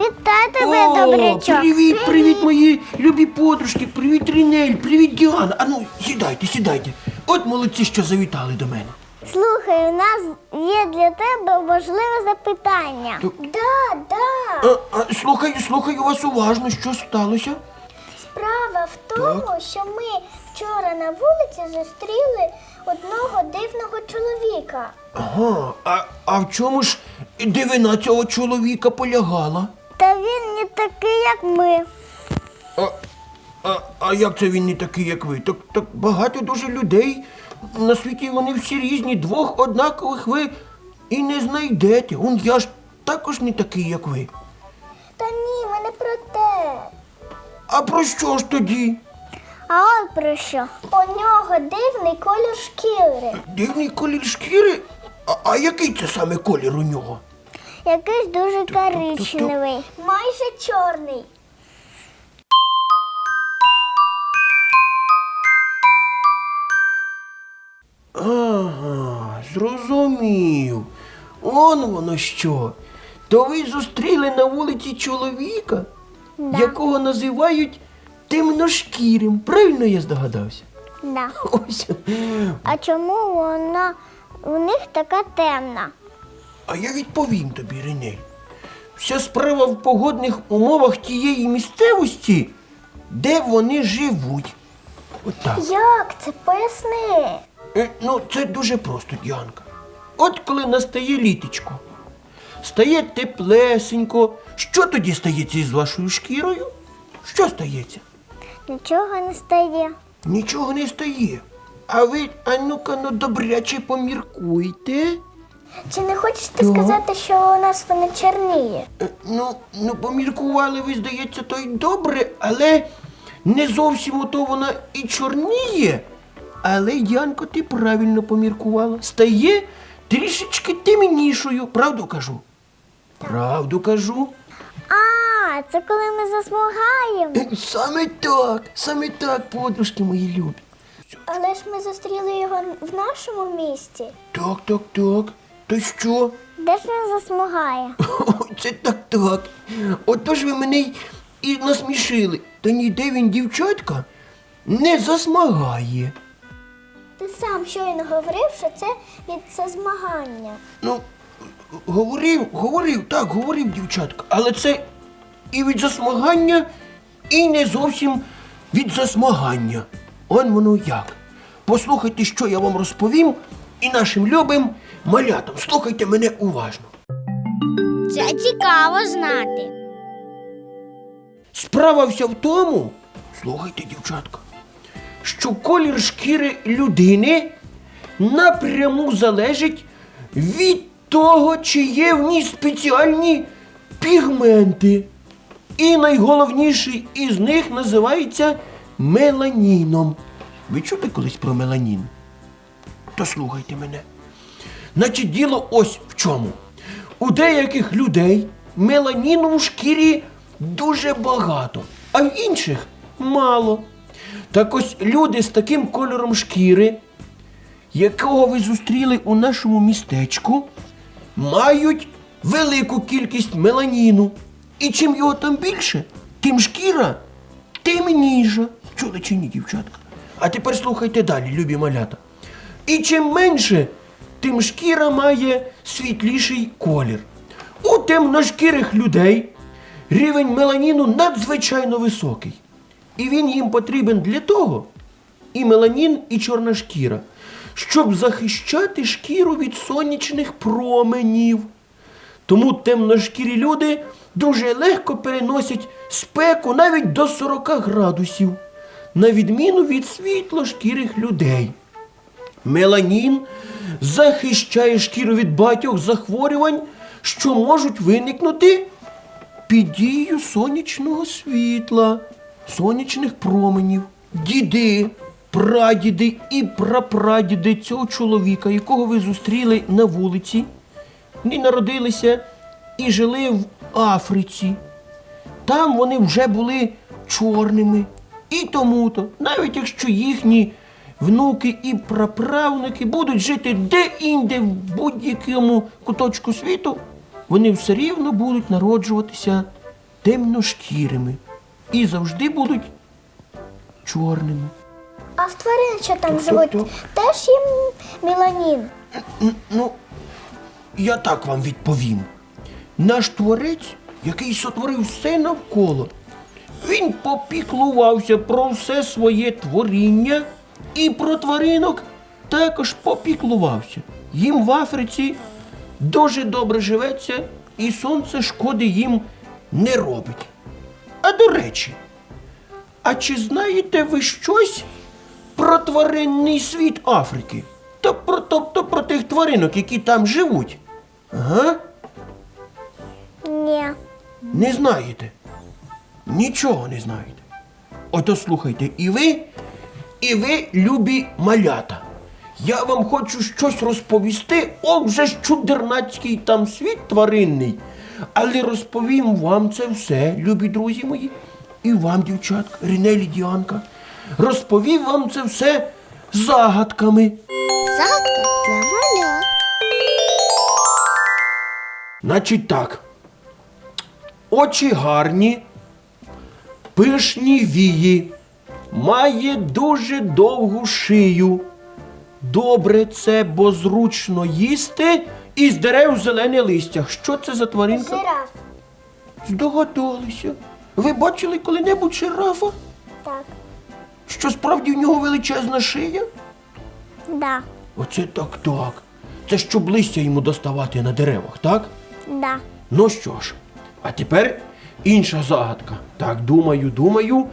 Вітаю О, привіт, привіт, мої любі подружки, привіт, Рінель, привіт, Діана. А ну, сідайте, сідайте. От молодці, що завітали до мене. Слухай, у нас є для тебе важливе запитання. Так. Да, да. А, а, слухаю, слухаю вас уважно, що сталося? Справа в тому, що ми вчора на вулиці зустріли одного дивного чоловіка. Ага, а, а в чому ж дивина цього чоловіка полягала? Та він не такий, як ми. А, а, а як це він не такий, як ви? Так, так багато дуже людей. На світі вони всі різні, двох однакових ви і не знайдете. Он я ж також не такий, як ви. Та ні, ми не про те. А про що ж тоді? А от про що? У нього дивний колір шкіри. Дивний колір шкіри? А, а який це саме колір у нього? Якийсь дуже коричневий. Майже чорний. Ага, зрозумів. Он воно що. То ви зустріли на вулиці чоловіка, якого називають темношкірим. Правильно я здогадався? Да. Ось. А чому вона у них така темна? А я відповім тобі, Ренель. Вся справа в погодних умовах тієї місцевості, де вони живуть. Отак. Як це поясни? Е, Ну, це дуже просто, Діанка. От коли настає літочко, стає теплесенько, що тоді стається із вашою шкірою? Що стається? Нічого не стає. Нічого не стає. А ви, а ну-ка, ну добряче поміркуйте. Чи не хочеш ти Так. сказати, що у нас вона чорніє? Е, Ну, ну, поміркували ви, здається, то й добре, але не зовсім ото вона і чорніє. Але, Янко, ти правильно поміркувала. Стає трішечки темнішою, правду кажу? Правду кажу. А, це коли ми засмагаємо. Е, Саме так, саме так, подружки мої любі. Але ж ми зустріли його в нашому місті. Так, так, так. То що? Де ж він засмагає? Це так так. Отож ви мене й і насмішили. Та ніде він, дівчатка, не засмагає. Ти сам щойно говорив, що це від зазмагання. Ну, говорив, говорив, так, говорив, дівчатка, але це і від засмагання, і не зовсім від засмагання. Он воно як. Послухайте, що я вам розповім, і нашим любим малятам. Слухайте мене уважно. Це цікаво знати. Справа вся в тому, слухайте, дівчатка, що колір шкіри людини напряму залежить від того, чи є в ній спеціальні пігменти. І найголовніший із них називається меланіном. Ви чули колись про меланін? То слухайте мене. Значить, діло ось в чому. У деяких людей меланіну в шкірі дуже багато, а в інших мало. Так ось люди з таким кольором шкіри, якого ви зустріли у нашому містечку, мають велику кількість меланіну. І чим його там більше, тим шкіра темніша. Чули чи ні, дівчатка? А тепер слухайте далі, любі малята. І чим менше, тим шкіра має світліший колір. У темношкірих людей рівень меланіну надзвичайно високий. І він їм потрібен для того, і меланін, і чорна шкіра, щоб захищати шкіру від сонячних променів. Тому темношкірі люди дуже легко переносять спеку навіть до 40 градусів, на відміну від світлошкірих людей. Меланін захищає шкіру від багатьох захворювань, що можуть виникнути під дією сонячного світла. сонячних променів діди, прадіди і прапрадіди цього чоловіка, якого ви зустріли на вулиці, вони народилися і жили в Африці. Там вони вже були чорними. І тому-то, навіть якщо їхні внуки і праправнуки будуть жити де-інде в будь-якому куточку світу, вони все рівно будуть народжуватися темношкірими і завжди будуть чорними. А в тварин, що там живуть, теж є меланін. Ну, я так вам відповім. Наш творець, який сотворив все навколо, він попіклувався про все своє творіння і про тваринок також попіклувався. Їм в Африці дуже добре живеться, і сонце шкоди їм не робить. А до речі, а чи знаєте ви щось про тваринний світ Африки? Про, тобто про тих тваринок, які там живуть? Ага? Ні. Не знаєте? Нічого не знаєте. Ото слухайте, і ви, і ви, любі малята. Я вам хочу щось розповісти, о, вже ж чудернацький там світ тваринний. Але розповім вам це все, любі друзі мої, і вам, дівчатка, Рінелі Діанка. Розповім вам це все загадками. Загадка для маля. Значить так. Очі гарні, пишні вії, має дуже довгу шию. Добре це, бо зручно їсти і з дерев зелене листя. Що це за тваринка? Жираф. Здогадалися. Ви бачили коли-небудь жирафа? Так. Що справді в нього величезна шия? Да. Оце так так. Це щоб листя йому доставати на деревах, так? Да. Ну що ж, а тепер інша загадка. Так, думаю, думаю,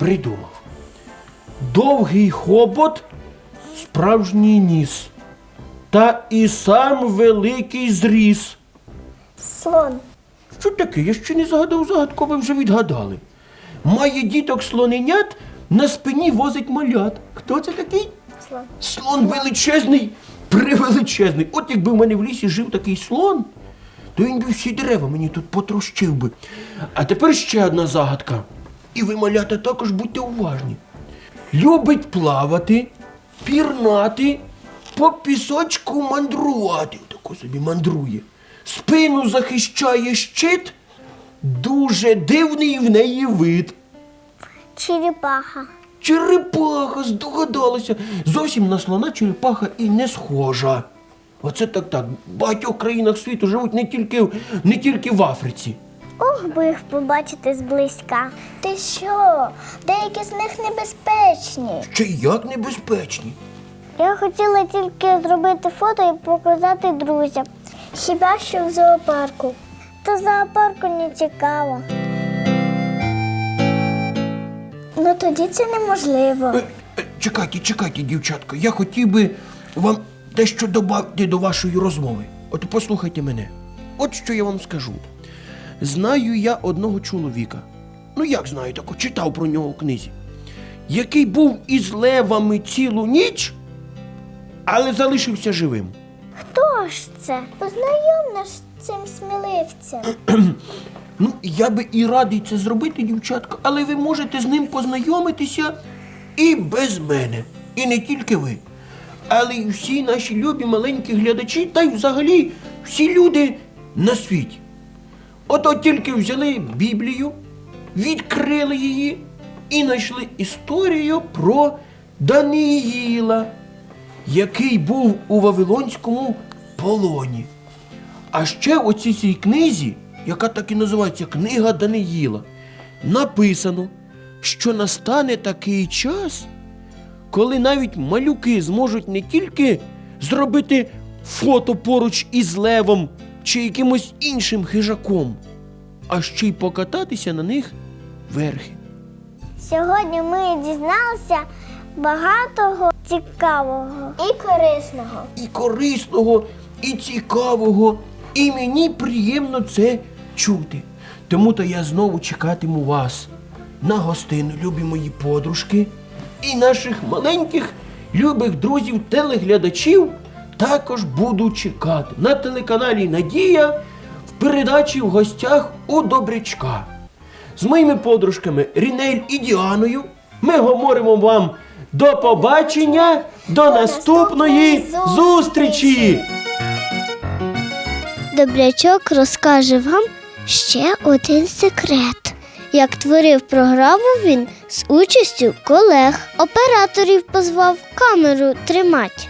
придумав. Довгий хобот, справжній ніс. Та і сам великий зріс. Слон. Що таке? Я ще не загадав загадку, ви вже відгадали. Має діток слоненят, на спині возить малят. Хто це такий? Слон. Слон величезний, превеличезний. От якби в мене в лісі жив такий слон, то він би всі дерева мені тут потрощив би. А тепер ще одна загадка. І ви, малята, також будьте уважні. Любить плавати, пірнати, по пісочку мандрувати. Тако собі мандрує. Спину захищає щит, дуже дивний в неї вид. Черепаха. Черепаха, здогадалася. Зовсім на слона черепаха і не схожа. Оце так так. В багатьох країнах світу живуть не тільки, не тільки в Африці. Ох би їх побачити зблизька. Ти що? Деякі з них небезпечні. Ще як небезпечні. Я хотіла тільки зробити фото і показати друзям. Хіба що в зоопарку. Та зоопарку не цікаво. Ну тоді це неможливо. Е, е, Чекайте, чекайте, дівчатка. Я хотів би вам дещо додати до вашої розмови. От послухайте мене. От що я вам скажу. Знаю я одного чоловіка. Ну як знаю, тако читав про нього в книзі, який був із левами цілу ніч, але залишився живим. Хто ж це? Познайом нас з цим сміливцем. Ну, я би і радий це зробити, дівчатка, але ви можете з ним познайомитися і без мене. І не тільки ви. Але й всі наші любі маленькі глядачі, та й взагалі всі люди на світі. Ото тільки взяли Біблію, відкрили її і знайшли історію про Даниїла, який був у Вавилонському полоні. А ще у цій цій книзі, яка так і називається Книга Даниїла, написано, що настане такий час, коли навіть малюки зможуть не тільки зробити фото поруч із левом чи якимось іншим хижаком, а ще й покататися на них верхи. Сьогодні ми дізналися багатого цікавого і корисного. і корисного, і цікавого, і мені приємно це чути. Тому то я знову чекатиму вас. на гостину, любі мої подружки, і наших маленьких любих друзів телеглядачів також буду чекати на телеканалі Надія в передачі в гостях у Добрячка. З моїми подружками Рінель і Діаною ми говоримо вам до побачення, до наступної наступної зустрічі! Добрячок розкаже вам ще один секрет. Як творив програму він з участю колег, операторів позвав камеру тримати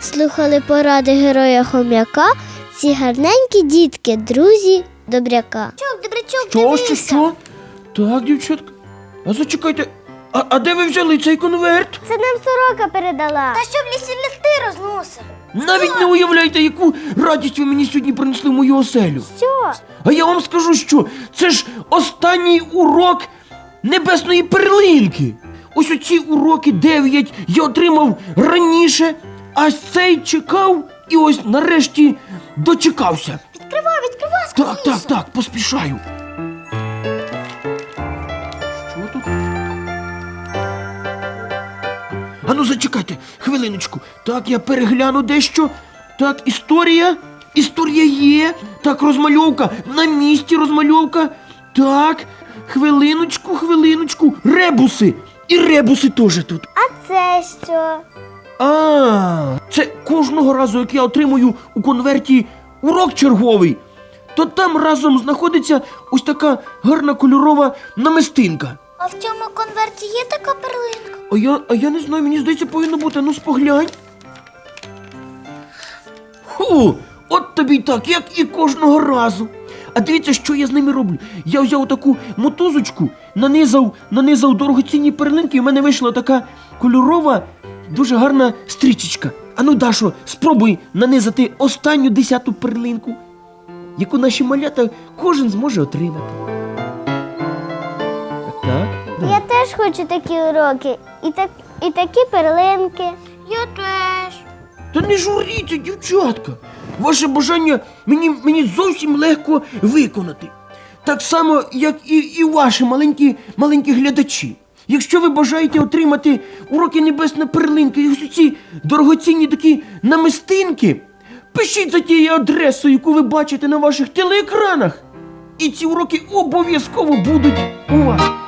Слухали поради героя хом'яка, ці гарненькі дітки, друзі добряка. Чок, добрячок, Що, що, що? Так, дівчатка. А зачекайте, а, а де ви взяли цей конверт? Це нам сорока передала. Та щоб лісі ліхти розносив. Навіть не уявляєте, яку радість ви мені сьогодні принесли в мою оселю. Що? А я вам скажу, що це ж останній урок небесної перлинки. Ось оці уроки дев'ять я отримав раніше, а цей чекав і ось нарешті дочекався. Відкривай, відкривай, Так, так, так, поспішаю. Що тут? Ану, зачекайте, хвилиночку. Так, я перегляну дещо. Так, історія. Історія є. Так, розмальовка. На місці розмальовка. Так, хвилиночку, хвилиночку. Ребуси. І ребуси теж тут. А це що? А, це кожного разу, як я отримую у конверті урок черговий, то там разом знаходиться ось така гарна кольорова намистинка. А в цьому конверті є така перлинка? А я, а я не знаю, мені здається, повинно бути. Ну споглянь. Ху, от тобі й так, як і кожного разу. А дивіться, що я з ними роблю. Я взяв таку мотузочку, нанизав, нанизав дорогоцінні перлинки, і в мене вийшла така кольорова, дуже гарна стрічечка. Ану, Дашо, спробуй нанизати останню десяту перлинку, яку наші малята кожен зможе отримати. Так, так. Я теж хочу такі уроки і, так, і такі перлинки. Я теж. Та не журіться, дівчатка. Ваше бажання мені, мені зовсім легко виконати. Так само, як і, і ваші маленькі, маленькі глядачі. Якщо ви бажаєте отримати уроки небесної перлинки і усі ці дорогоцінні такі намистинки, пишіть за тією адресою, яку ви бачите на ваших телеекранах. І ці уроки обов'язково будуть у вас.